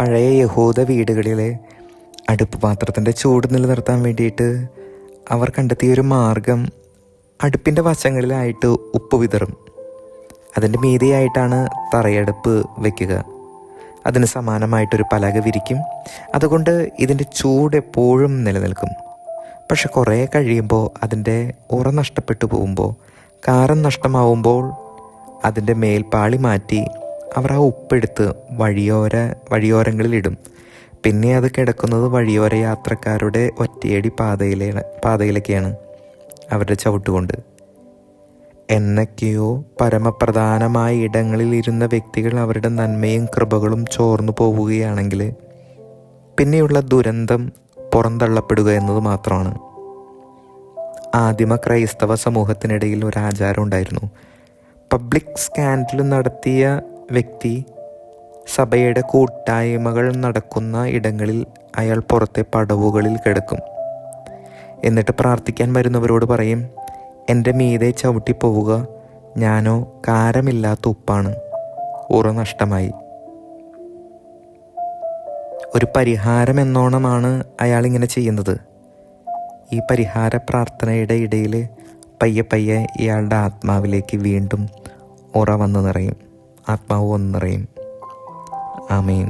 പഴയ യഹൂദ വീടുകളിലെ അടുപ്പ് പാത്രത്തിന്റെ ചൂട് നിലനിർത്താൻ വേണ്ടിയിട്ട് അവർ കണ്ടെത്തിയ ഒരു മാർഗം അടുപ്പിന്റെ വശങ്ങളിലായിട്ട് ഉപ്പ് വിതറും. അതിന്റെ മീതിയായിട്ടാണ് തറയടുപ്പ് വയ്ക്കുക അതിന് സമാനമായിട്ടൊരു പലക വിരിക്കും. അതുകൊണ്ട് ഇതിന്റെ ചൂട് എപ്പോഴും നിലനിൽക്കും. പക്ഷെ കുറേ കഴിയുമ്പോൾ അതിന്റെ ഉറ നഷ്ടപ്പെട്ടു പോകുമ്പോൾ കാരം നഷ്ടമാവുമ്പോൾ അതിന്റെ മേൽപ്പാളി മാറ്റി അവർ ആ ഉപ്പെടുത്ത് വഴിയോര വഴിയോരങ്ങളിലിടും. പിന്നെ അത് കിടക്കുന്നത് വഴിയോര യാത്രക്കാരുടെ ഒറ്റയടി പാതയിലാണ് പാതയിലൊക്കെയാണ് അവരുടെ ചവിട്ടുകൊണ്ട്. എന്നൊക്കെയോ പരമപ്രധാനമായ ഇടങ്ങളിൽ ഇരുന്ന വ്യക്തികൾ അവരുടെ നന്മയും കൃപകളും ചോർന്നു പോവുകയാണെങ്കിൽ പിന്നെയുള്ള ദുരന്തം പുറന്തള്ളപ്പെടുക എന്നത് മാത്രമാണ്. ആദിമ ക്രൈസ്തവ സമൂഹത്തിനിടയിൽ ഒരു ആചാരം ഉണ്ടായിരുന്നു. പബ്ലിക് സ്കാൻഡൽ നടത്തിയ വ്യക്തി സഭയുടെ കൂട്ടായ്മകൾ നടക്കുന്ന ഇടങ്ങളിൽ അയാൾ പുറത്തെ പടവുകളിൽ കിടക്കും. എന്നിട്ട് പ്രാർത്ഥിക്കാൻ വരുന്നവരോട് പറയും എന്റെ മീതെ ചവിട്ടിപ്പോവുക ഞാനോ കാരമില്ലാത്ത ഉപ്പാണ്. ഉറ നഷ്ടമായി. ഒരു പരിഹാരം എന്നോണമാണ് അയാൾ ഇങ്ങനെ ചെയ്യുന്നത്. ഈ പരിഹാര പ്രാർത്ഥനയുടെ ഇടയിൽ പയ്യെ പയ്യെ ഇയാളുടെ ആത്മാവിലേക്ക് വീണ്ടും ഉറ വന്ന് നിറയും. ആത്മാവ് വന്ന് നിറയും ആമീൻ